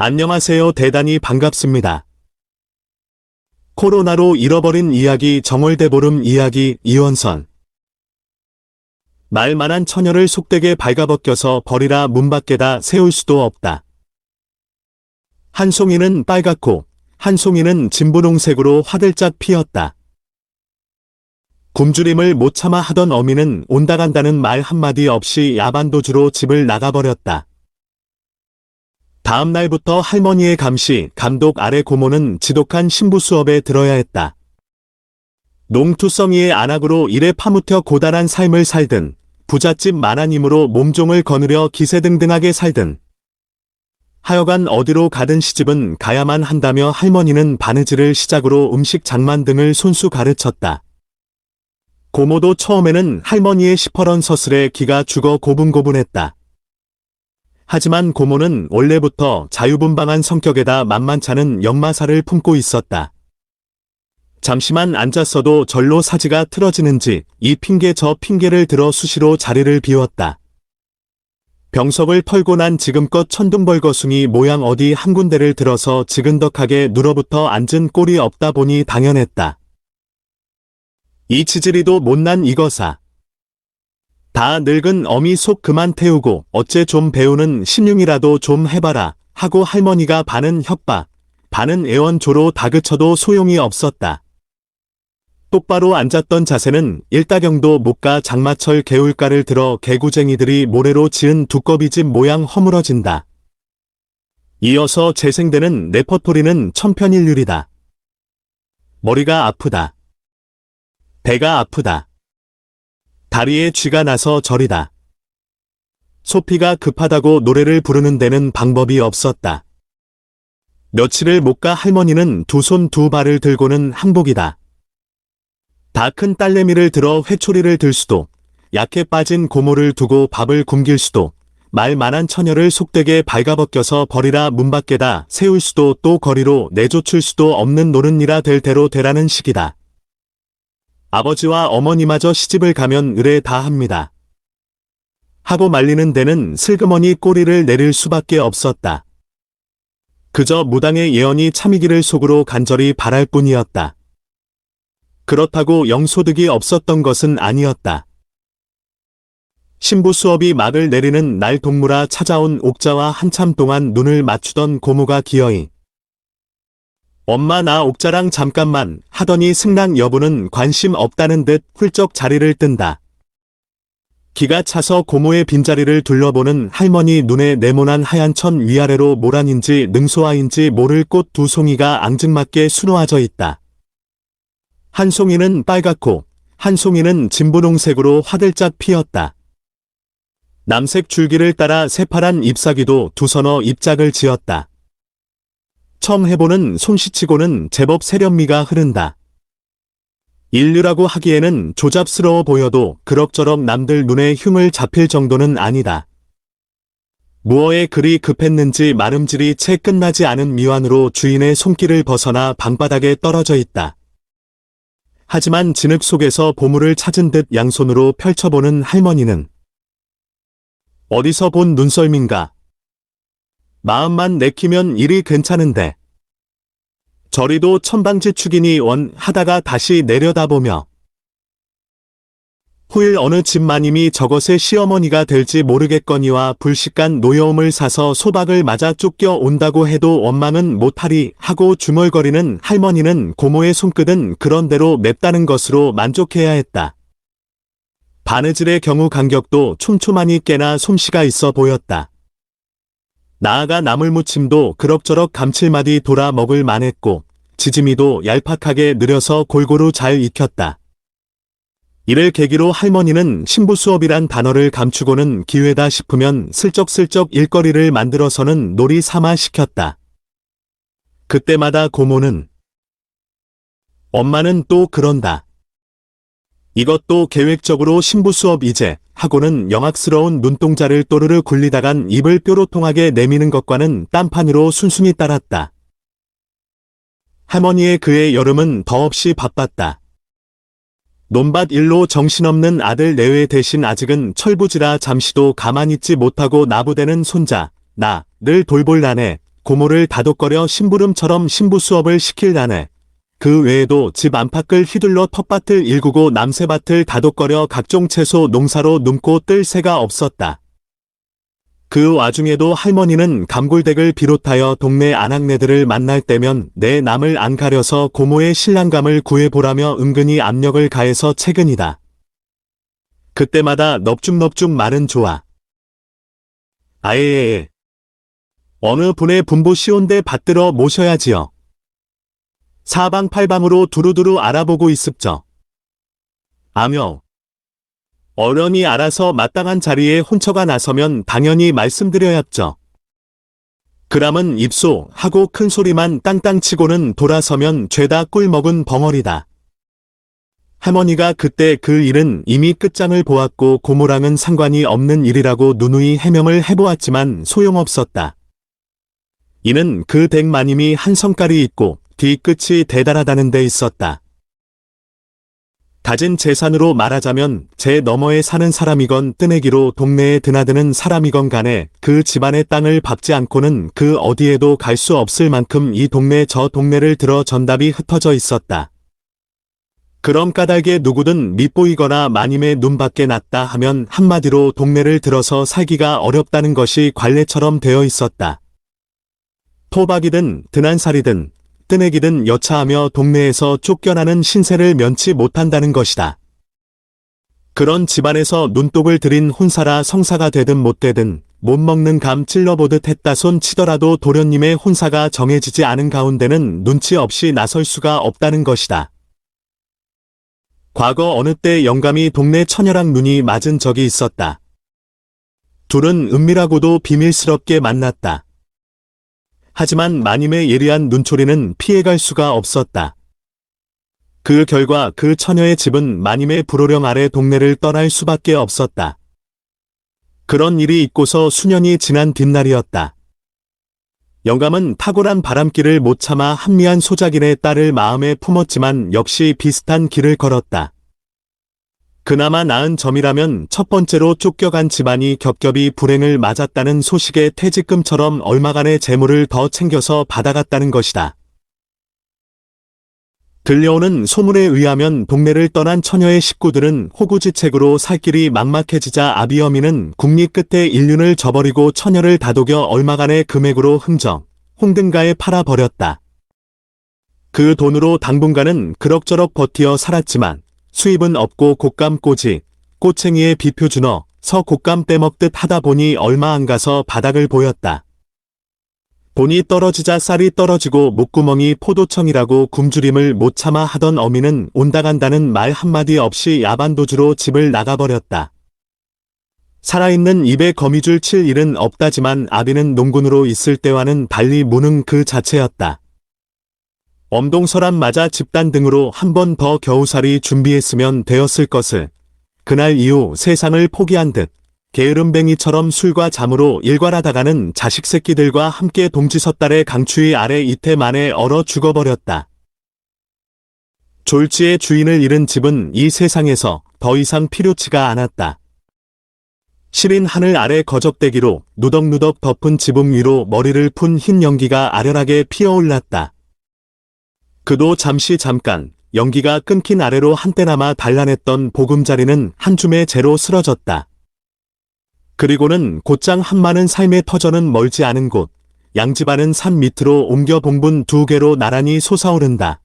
안녕하세요. 대단히 반갑습니다. 코로나로 잃어버린 이야기 정월대 보름 이야기 이원선 말만한 처녀를 속되게 발가벗겨서 버리라 문 밖에다 세울 수도 없다. 한 송이는 빨갛고 한 송이는 진분홍색으로 화들짝 피었다. 굶주림을 못 참아 하던 어미는 온다 간다는 말 한마디 없이 야반도주로 집을 나가버렸다. 다음 날부터 할머니의 감시, 감독 아래 고모는 지독한 신부 수업에 들어야 했다. 농투성이의 안악으로 일에 파묻혀 고단한 삶을 살든, 부잣집 만화님으로 몸종을 거느려 기세등등하게 살든, 하여간 어디로 가든 시집은 가야만 한다며 할머니는 바느질을 시작으로 음식 장만 등을 손수 가르쳤다. 고모도 처음에는 할머니의 시퍼런 서슬에 기가 죽어 고분고분했다. 하지만 고모는 원래부터 자유분방한 성격에다 만만찮은 역마사를 품고 있었다. 잠시만 앉았어도 절로 사지가 틀어지는지 이 핑계 저 핑계를 들어 수시로 자리를 비웠다. 병석을 털고 난 지금껏 천둥벌거숭이 모양 어디 한 군데를 들어서 지근덕하게 눌어붙어 앉은 꼴이 없다 보니 당연했다. 이 치질이도 못난 이거사. 다 늙은 어미 속 그만 태우고 어째 좀 배우는 신용이라도 좀 해봐라 하고 할머니가 반은 협박, 반은 애원조로 다그쳐도 소용이 없었다. 똑바로 앉았던 자세는 일다경도 못 가 장마철 개울가를 들어 개구쟁이들이 모래로 지은 두꺼비집 모양 허물어진다. 이어서 재생되는 레퍼토리는 천편일률이다. 머리가 아프다. 배가 아프다. 다리에 쥐가 나서 저리다. 소피가 급하다고 노래를 부르는 데는 방법이 없었다. 며칠을 못 가 할머니는 두 손 두 발을 들고는 항복이다. 다 큰 딸내미를 들어 회초리를 들 수도, 약해 빠진 고모를 두고 밥을 굶길 수도, 말 많은 처녀를 속되게 발가벗겨서 버리라 문 밖에다 세울 수도 또 거리로 내쫓을 수도 없는 노른니라 될 대로 되라는 식이다. 아버지와 어머니마저 시집을 가면 의뢰 다 합니다. 하고 말리는 데는 슬그머니 꼬리를 내릴 수밖에 없었다. 그저 무당의 예언이 참이기를 속으로 간절히 바랄 뿐이었다. 그렇다고 영소득이 없었던 것은 아니었다. 신부 수업이 막을 내리는 날 동무라 찾아온 옥자와 한참 동안 눈을 맞추던 고모가 기어이 엄마 나 옥자랑 잠깐만 하더니 승랑 여부는 관심 없다는 듯 훌쩍 자리를 뜬다. 기가 차서 고모의 빈자리를 둘러보는 할머니 눈에 네모난 하얀 천 위아래로 모란인지 능소아인지 모를 꽃 두 송이가 앙증맞게 수놓아져 있다. 한 송이는 빨갛고 한 송이는 진분홍색으로 화들짝 피었다. 남색 줄기를 따라 새파란 잎사귀도 두 서너 잎짝을 지었다. 처음 해보는 솜씨치고는 제법 세련미가 흐른다. 인류라고 하기에는 조잡스러워 보여도 그럭저럭 남들 눈에 흉을 잡힐 정도는 아니다. 무어에 그리 급했는지 마름질이 채 끝나지 않은 미완으로 주인의 손길을 벗어나 방바닥에 떨어져 있다. 하지만 진흙 속에서 보물을 찾은 듯 양손으로 펼쳐보는 할머니는 어디서 본 눈썰민가? 마음만 내키면 일이 괜찮은데. 저리도 천방지축이니 원 하다가 다시 내려다보며 후일 어느 집마님이 저것의 시어머니가 될지 모르겠거니와 불식간 노여움을 사서 소박을 맞아 쫓겨 온다고 해도 원망은 못하리 하고 주멀거리는 할머니는 고모의 손끝은 그런대로 맵다는 것으로 만족해야 했다. 바느질의 경우 간격도 촘촘하니 꽤나 솜씨가 있어 보였다. 나아가 나물무침도 그럭저럭 감칠맛이 돌아 먹을 만했고 지짐이도 얄팍하게 느려서 골고루 잘 익혔다. 이를 계기로 할머니는 신부 수업이란 단어를 감추고는 기회다 싶으면 슬쩍슬쩍 일거리를 만들어서는 놀이 삼아 시켰다. 그때마다 고모는 엄마는 또 그런다. 이것도 계획적으로 신부 수업 이제 하고는 영악스러운 눈동자를 또르르 굴리다간 입을 뾰로 통하게 내미는 것과는 딴판으로 순순히 따랐다. 할머니의 그의 여름은 더없이 바빴다. 논밭 일로 정신없는 아들 내외 대신 아직은 철부지라 잠시도 가만히 있지 못하고 나부대는 손자, 나, 를 돌볼 난에 고모를 다독거려 심부름처럼 신부 수업을 시킬 아내. 그 외에도 집 안팎을 휘둘러 텃밭을 일구고 남새밭을 다독거려 각종 채소 농사로 눕고 뜰 새가 없었다. 그 와중에도 할머니는 감골댁을 비롯하여 동네 아낙네들을 만날 때면 내 남을 안 가려서 고모의 신랑감을 구해보라며 은근히 압력을 가해서 채근이다. 그때마다 넙죽넙죽 말은 좋아. 아예예. 어느 분의 분부 시온데 받들어 모셔야지요. 사방팔방으로 두루두루 알아보고 있습죠. 아며. 어련히 알아서 마땅한 자리에 혼처가 나서면 당연히 말씀드려야죠. 그람은 입소 하고 큰 소리만 땅땅 치고는 돌아서면 죄다 꿀 먹은 벙어리다. 할머니가 그때 그 일은 이미 끝장을 보았고 고모랑은 상관이 없는 일이라고 누누이 해명을 해보았지만 소용없었다. 이는 그 댁마님이 한 성깔이 있고 뒤끝이 대단하다는 데 있었다. 가진 재산으로 말하자면 제 너머에 사는 사람이건 뜨내기로 동네에 드나드는 사람이건 간에 그 집안의 땅을 밟지 않고는 그 어디에도 갈 수 없을 만큼 이 동네 저 동네를 들어 전답이 흩어져 있었다. 그럼 까닭에 누구든 밉보이거나 마님의 눈밖에 났다 하면 한마디로 동네를 들어서 살기가 어렵다는 것이 관례처럼 되어 있었다. 토박이든 드난살이든 뜨내기든 여차하며 동네에서 쫓겨나는 신세를 면치 못한다는 것이다. 그런 집안에서 눈독을 들인 혼사라 성사가 되든 못 되든 못 먹는 감 찔러보듯 했다 손 치더라도 도련님의 혼사가 정해지지 않은 가운데는 눈치 없이 나설 수가 없다는 것이다. 과거 어느 때 영감이 동네 처녀랑 눈이 맞은 적이 있었다. 둘은 은밀하고도 비밀스럽게 만났다. 하지만 마님의 예리한 눈초리는 피해갈 수가 없었다. 그 결과 그 처녀의 집은 마님의 불호령 아래 동네를 떠날 수밖에 없었다. 그런 일이 있고서 수년이 지난 뒷날이었다. 영감은 탁월한 바람길을 못 참아 한미한 소작인의 딸을 마음에 품었지만 역시 비슷한 길을 걸었다. 그나마 나은 점이라면 첫 번째로 쫓겨간 집안이 겹겹이 불행을 맞았다는 소식의 퇴직금처럼 얼마간의 재물을 더 챙겨서 받아갔다는 것이다. 들려오는 소문에 의하면 동네를 떠난 처녀의 식구들은 호구지책으로 살 길이 막막해지자 아비어미는 국리 끝에 인륜을 저버리고 처녀를 다독여 얼마간의 금액으로 흥정, 홍등가에 팔아버렸다. 그 돈으로 당분간은 그럭저럭 버티어 살았지만 수입은 없고 곶감 꼬지, 꼬챙이에 비표 준어 서 곶감 빼먹듯 하다 보니 얼마 안 가서 바닥을 보였다. 돈이 떨어지자 쌀이 떨어지고 목구멍이 포도청이라고 굶주림을 못 참아 하던 어미는 온다 간다는 말 한마디 없이 야반도주로 집을 나가버렸다. 살아있는 입에 거미줄 칠 일은 없다지만 아비는 농군으로 있을 때와는 달리 무능 그 자체였다. 엄동설한 맞아 집단 등으로 한 번 더 겨우살이 준비했으면 되었을 것을 그날 이후 세상을 포기한 듯 게으름뱅이처럼 술과 잠으로 일괄하다가는 자식 새끼들과 함께 동지섣달의 강추위 아래 이태 만에 얼어 죽어버렸다. 졸지의 주인을 잃은 집은 이 세상에서 더 이상 필요치가 않았다. 시린 하늘 아래 거적대기로 누덕누덕 덮은 지붕 위로 머리를 푼 흰 연기가 아련하게 피어올랐다. 그도 잠시 잠깐 연기가 끊긴 아래로 한때나마 단란했던 보금자리는 한 줌의 재로 쓰러졌다. 그리고는 곧장 한많은 삶의 터전은 멀지 않은 곳, 양집안은 산 밑으로 옮겨 봉분 두 개로 나란히 솟아오른다.